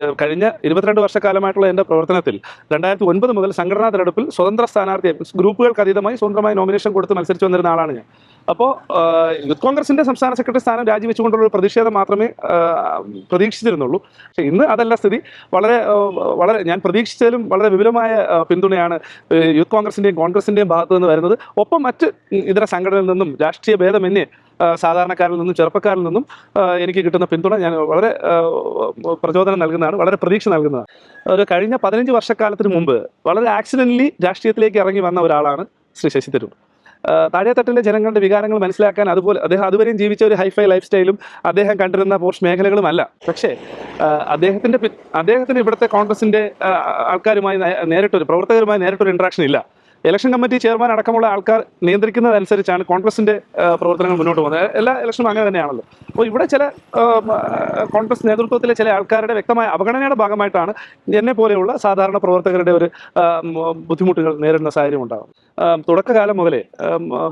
കഴിഞ്ഞ ഇരുപത്തിരണ്ട് വർഷക്കാലമായിട്ടുള്ള എന്റെ പ്രവർത്തനത്തിൽ രണ്ടായിരത്തി ഒൻപത് മുതൽ സംഘടനാ തെരഞ്ഞെടുപ്പിൽ സ്വതന്ത്ര സ്ഥാനാർത്ഥിയെ ഗ്രൂപ്പുകൾക്ക് അതീതമായി സ്വന്തമായി നോമിനേഷൻ കൊടുത്ത് മത്സരിച്ചു വന്നിരുന്ന ആളാണ് ഞാൻ. അപ്പോൾ യൂത്ത് കോൺഗ്രസിന്റെ സംസ്ഥാന സെക്രട്ടറി സ്ഥാനം രാജിവെച്ചുകൊണ്ടുള്ള ഒരു പ്രതിഷേധം മാത്രമേ പ്രതീക്ഷിച്ചിരുന്നുള്ളൂ. പക്ഷേ ഇന്ന് അതല്ല സ്ഥിതി. വളരെ വളരെ ഞാൻ പ്രതീക്ഷിച്ചതിലും വളരെ വിപുലമായ പിന്തുണയാണ് യൂത്ത് കോൺഗ്രസിന്റെയും കോൺഗ്രസിന്റെയും ഭാഗത്തു നിന്ന് വരുന്നത്. ഒപ്പം മറ്റ് ഇതര സംഘടനയിൽ നിന്നും രാഷ്ട്രീയ ഭേദമന്യേ സാധാരണക്കാരിൽ നിന്നും ചെറുപ്പക്കാരിൽ നിന്നും എനിക്ക് കിട്ടുന്ന പിന്തുണ ഞാൻ വളരെ പ്രചോദനം നൽകുന്നതാണ് വളരെ പ്രതീക്ഷ നൽകുന്നതാണ്. ഒരു കഴിഞ്ഞ പതിനഞ്ച് വർഷക്കാലത്തിന് മുമ്പ് വളരെ ആക്സിഡന്റലി രാഷ്ട്രീയത്തിലേക്ക് ഇറങ്ങി വന്ന ഒരാളാണ് ശ്രീ ശശി തരൂർ. താഴെത്തട്ടിലെ ജനങ്ങളുടെ വികാരങ്ങൾ മനസ്സിലാക്കാൻ അതുപോലെ അദ്ദേഹം അതുവരെയും ജീവിച്ച ഒരു ഹൈഫൈ ലൈഫ് സ്റ്റൈലും അദ്ദേഹം കണ്ടിരുന്ന പോർഷ് മേഖലകളും അല്ല പക്ഷേ അദ്ദേഹത്തിന്റെ അദ്ദേഹത്തിന് ഇവിടുത്തെ കോൺഗ്രസിന്റെ ആൾക്കാരുമായി നേരിട്ടൊരു പ്രവർത്തകരുമായി നേരിട്ടൊരു ഇന്ററാക്ഷൻ ഇല്ല. ഇലക്ഷൻ കമ്മിറ്റി ചെയർമാൻ അടക്കമുള്ള ആൾക്കാർ നിയന്ത്രിക്കുന്നതനുസരിച്ചാണ് കോൺഗ്രസിന്റെ പ്രവർത്തനങ്ങൾ മുന്നോട്ട് പോകുന്നത്. എല്ലാ ഇലക്ഷനും അങ്ങനെ തന്നെയാണല്ലോ. അപ്പോൾ ഇവിടെ ചില കോൺഗ്രസ് നേതൃത്വത്തിലെ ചില ആൾക്കാരുടെ വ്യക്തമായ അവഗണനയുടെ ഭാഗമായിട്ടാണ് എന്നെ പോലെയുള്ള സാധാരണ പ്രവർത്തകരുടെ ഒരു ബുദ്ധിമുട്ടുകൾ നേരിടുന്ന സാഹചര്യം ഉണ്ടാകും തുടക്കകാലം മുതലേ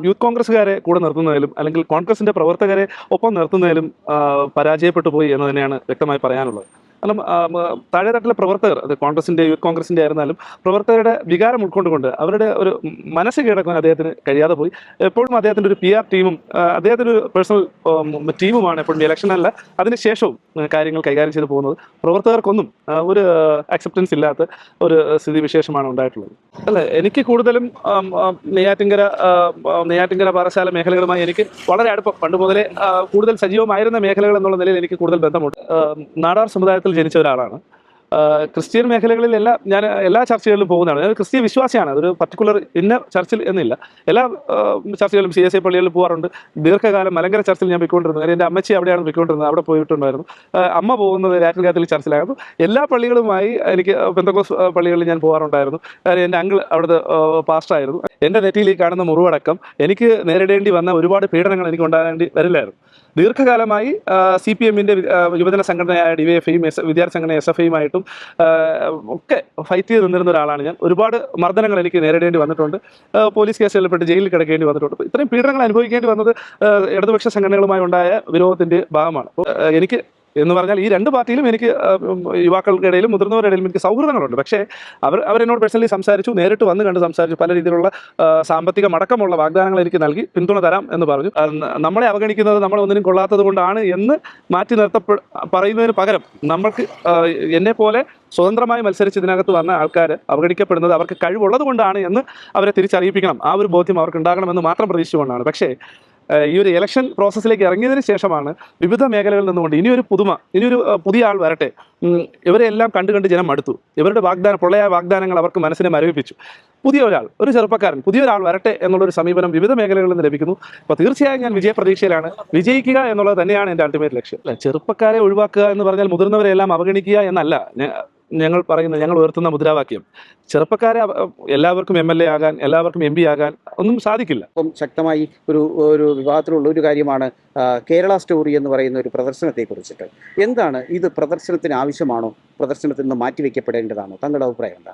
യൂത്ത് കോൺഗ്രസ്സുകാരെ കൂടെ നിർത്തുന്നതിലും അല്ലെങ്കിൽ കോൺഗ്രസിന്റെ പ്രവർത്തകരെ ഒപ്പം നിർത്തുന്നതിലും പരാജയപ്പെട്ടു പോയി എന്ന് തന്നെയാണ് വ്യക്തമായി പറയാനുള്ളത്. മ- താഴെത്തട്ടിലെ പ്രവർത്തകർ അത് കോൺഗ്രസിന്റെ യൂത്ത് കോൺഗ്രസിന്റെ ആയിരുന്നാലും പ്രവർത്തകരുടെ വികാരം ഉൾക്കൊണ്ടുകൊണ്ട് അവരുടെ ഒരു മനസ്സ് കീഴടക്കാൻ അദ്ദേഹത്തിന് കഴിയാതെ പോയി. എപ്പോഴും അദ്ദേഹത്തിന്റെ ഒരു പി ആർ ടീമും അദ്ദേഹത്തിന് അദ്ദേഹത്തിന്റെ ഒരു പേഴ്സണൽ ടീമുമാണ് എപ്പോഴും ഇലക്ഷൻ അല്ല. അതിനുശേഷവും കാര്യങ്ങൾ കൈകാര്യം ചെയ്തു പോകുന്നത് പ്രവർത്തകർക്കൊന്നും ഒരു അക്സെപ്റ്റൻസ് ഇല്ലാത്ത ഒരു സ്ഥിതി വിശേഷമാണ് ഉണ്ടായിട്ടുള്ളത്. അല്ല? എനിക്ക് കൂടുതലും നെയ്യാറ്റിങ്കര നെയ്യാറ്റിങ്കര പാറശാല മേഖലകളുമായി എനിക്ക് വളരെ അടുപ്പം. പണ്ട് മുതലേ കൂടുതൽ സജീവമായിരുന്ന മേഖലകൾ എന്നുള്ള നിലയിൽ എനിക്ക് കൂടുതൽ ബന്ധമുണ്ട്. നാടാർ സമുദായത്തിൽ ജനിച്ച ഒരാളാണ്. ക്രിസ്ത്യൻ മേഖലകളിലെല്ലാം ഞാൻ എല്ലാ ചർച്ചകളിലും പോകുന്നതാണ്. ഞാൻ ക്രിസ്ത്യൻ വിശ്വാസിയാണ്. അതൊരു പർട്ടിക്കുലർ ഇന്ന ചർച്ചിൽ എന്നില്ല. എല്ലാ ചർച്ചകളിലും സി എസ് ഐ പള്ളികളിൽ പോകാറുണ്ട് ദീർഘകാലം മലങ്കര ചർച്ചിൽ ഞാൻ പോയിക്കൊണ്ടിരുന്നത്. എന്റെ അമ്മച്ചി അവിടെയാണ് പോയിക്കൊണ്ടിരുന്നത്. അവിടെ പോയിട്ടുണ്ടായിരുന്നു. അമ്മ പോകുന്നത് രാത്രി കാത്തിൽ ചർച്ചിലായിരുന്നു എല്ലാ പള്ളികളുമായി എനിക്ക് പെന്തക്കോസ് പള്ളികളിൽ ഞാൻ പോകാറുണ്ടായിരുന്നു കാര്യം എന്റെ അങ്കിൾ അവിടുത്തെ പാസ്റ്ററായിരുന്നു എന്റെ നെറ്റിയിൽ കാണുന്ന മുറിവടക്കം എനിക്ക് നേരിടേണ്ടി വന്ന ഒരുപാട് പീഡനങ്ങൾ എനിക്ക് ഉണ്ടാകേണ്ടി വരില്ലായിരുന്നു. ദീർഘകാലമായി സി പി എമ്മിന്റെ യുവജന സംഘടനയായ ഡി വൈ എഫ് ഐയും എസ് വിദ്യാർത്ഥി സംഘടന എസ് എഫ് ഐയുമായിട്ടും ഒക്കെ ഫൈറ്റ് ചെയ്ത് നിന്നിരുന്ന ഒരാളാണ് ഞാൻ. ഒരുപാട് മർദ്ദനങ്ങൾ എനിക്ക് നേരിടേണ്ടി വന്നിട്ടുണ്ട്. പോലീസ് കേസുകളിൽപ്പെട്ട് ജയിലിൽ കിടക്കേണ്ടി വന്നിട്ടുണ്ട്. ഇത്രയും പീഡനങ്ങൾ അനുഭവിക്കേണ്ടി വന്നത് ഇടതുപക്ഷ സംഘടനകളുമായി ഉണ്ടായ വിരോധത്തിന്റെ ഭാഗമാണ്. എനിക്ക് എന്ന് പറഞ്ഞാൽ ഈ രണ്ട് പാർട്ടിയിലും എനിക്ക് യുവാക്കളുടെ ഇടയിലും യുവാക്കൾക്കിടയിലും മുതിർന്നവരുടെ ഇടയിലും എനിക്ക് സൗഹൃദങ്ങളുണ്ട്. പക്ഷേ അവർ അവരെന്നോട് പേഴ്സണലി സംസാരിച്ചു നേരിട്ട് വന്ന് കണ്ട് സംസാരിച്ചു പല രീതിയിലുള്ള സാമ്പത്തിക മടക്കമുള്ള വാഗ്ദാനങ്ങൾ എനിക്ക് നൽകി പിന്തുണ തരാം എന്ന് പറഞ്ഞു. നമ്മളെ അവഗണിക്കുന്നത് നമ്മൾ ഒന്നിനും കൊള്ളാത്തത് കൊണ്ടാണ് എന്ന് മാറ്റി നിർത്തപ്പെ പറയുന്നതിന് പകരം നമ്മൾക്ക് എന്നെ പോലെ സ്വതന്ത്രമായി മത്സരിച്ച് ഇതിനകത്ത് വന്ന ആൾക്കാർ അവഗണിക്കപ്പെടുന്നത് അവർക്ക് കഴിവുള്ളത് കൊണ്ടാണ് എന്ന് അവരെ തിരിച്ചറിയിപ്പിക്കണം. ആ ഒരു ബോധ്യം അവർക്ക് ഉണ്ടാകണമെന്ന് മാത്രം പ്രതീക്ഷിച്ചുകൊണ്ടാണ്. പക്ഷേ ഈ ഒരു ഇലക്ഷൻ പ്രോസസ്സിലേക്ക് ഇറങ്ങിയതിന് ശേഷമാണ് വിവിധ മേഖലകളിൽ നിന്നുകൊണ്ട് ഇനിയൊരു പുതുമ ഇനിയൊരു പുതിയ ആൾ വരട്ടെ. ഇവരെ ഇവരെല്ലാം കണ്ടു കണ്ട് ജനം മടുത്തു. ഇവരുടെ വാഗ്ദാന പൊള്ളയായ വാഗ്ദാനങ്ങൾ അവർക്ക് മനസ്സിനെ മരവിപ്പിച്ചു. പുതിയ ഒരാൾ ഒരു ചെറുപ്പക്കാരൻ പുതിയ ഒരാൾ വരട്ടെ എന്നുള്ളൊരു സമീപനം വിവിധ മേഖലകളിൽ നിന്ന് ലഭിക്കുന്നു. അപ്പോൾ തീർച്ചയായും ഞാൻ വിജയപ്രതീക്ഷയിലാണ്. വിജയിക്കുക എന്നുള്ളത് തന്നെയാണ് എന്റെ അൾട്ടിമേറ്റ് ലക്ഷ്യം. ചെറുപ്പക്കാരെ ഒഴിവാക്കുക എന്ന് പറഞ്ഞാൽ മുതിർന്നവരെല്ലാം അവഗണിക്കുക എന്നല്ല. ഞങ്ങൾ പറയുന്ന ഞങ്ങൾ ഉയർത്തുന്ന മുദ്രാവാക്യം. ചെറുപ്പക്കാരെ എല്ലാവർക്കും എം എൽ എ ആകാൻ എല്ലാവർക്കും എം പി ആകാൻ ഒന്നും സാധിക്കില്ല. അപ്പം ശക്തമായി ഒരു ഒരു വിവാദത്തിലുള്ള ഒരു കാര്യമാണ് കേരള സ്റ്റോറി എന്ന് പറയുന്ന ഒരു പ്രദർശനത്തെ കുറിച്ചിട്ട് എന്താണ് ഇത് പ്രദർശനത്തിന് ആവശ്യമാണോ? പ്രദർശനത്തിൽ നിന്ന് മാറ്റിവെക്കപ്പെടേണ്ടതാണോ? തങ്ങളുടെ അഭിപ്രായം എന്താണ്?